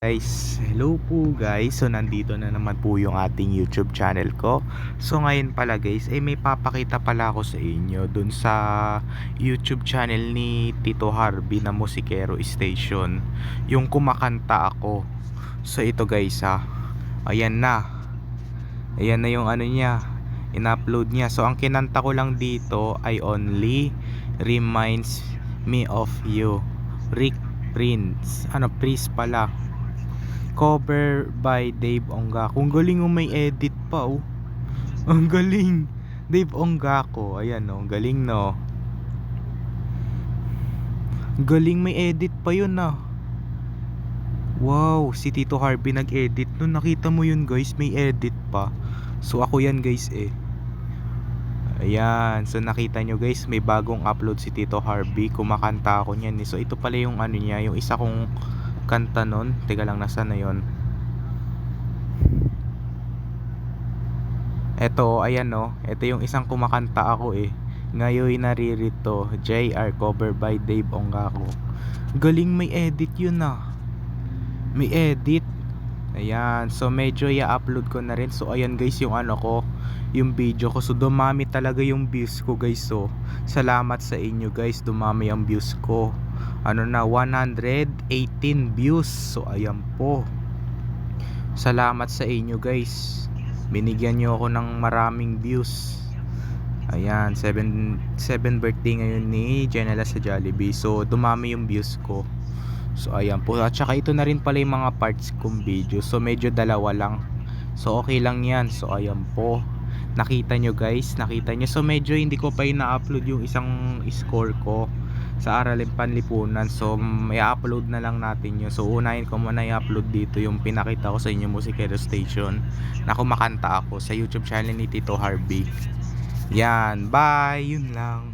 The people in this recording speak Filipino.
Guys, hello po guys. So nandito na naman po yung ating YouTube channel ko. So ngayon pala guys, eh may papakita pala ako sa inyo dun sa YouTube channel ni Tito Harvey na Musikero Station. Yung kumakanta ako. So ito guys ha. Ayan na. Ayan na yung ano niya. In-upload niya. So ang kinanta ko lang dito ay Only Reminds Me of You. Rick Prince. Ano, Prince pala cover by Dave Ongako. Ang galing oh, may edit pa oh. Ang galing. Dave Ongako. Ayan oh, ang galing no. Galing may edit pa yun ah. Wow, si Tito Harvey nag-edit nun. Nakita mo yun guys, may edit pa. So ako yan guys eh. Ayan, so nakita nyo guys, may bagong upload si Tito Harvey. Kumakanta ako niyan eh. So ito pala yung ano niya, yung isa kong kanta nun. Teka lang, nasa na yon Eto, ayan no. Ito yung isang kumakanta ako eh. Ngayon naririto, JR cover by Dave Ongako. Galing may edit yun ah. May edit. Ayan, so medyo i-upload ko na rin. So ayan guys yung ano ko, yung video ko. So dumami talaga yung views ko guys. So salamat sa inyo guys, dumami ang views ko. Ano na 118 views. So ayan po. Salamat sa inyo guys. Binigyan nyo ako ng maraming views. Ayan, 7 7 birthday ngayon ni Janela sa Jollibee. So dumami yung views ko. So ayan po. At saka ito na rin pala yung mga parts kong video. So medyo dalawa lang. So okay lang yan. So ayan po. Nakita nyo guys. Nakita nyo. So medyo hindi ko pa ina-upload yung isang score ko sa Aralin Panlipunan. So may upload na lang natin yun. So unahin ko muna i-upload dito yung pinakita ko sa inyo Musikero Station na kumakanta ako sa YouTube channel ni Tito Harvey. Yan. Bye. Yun lang.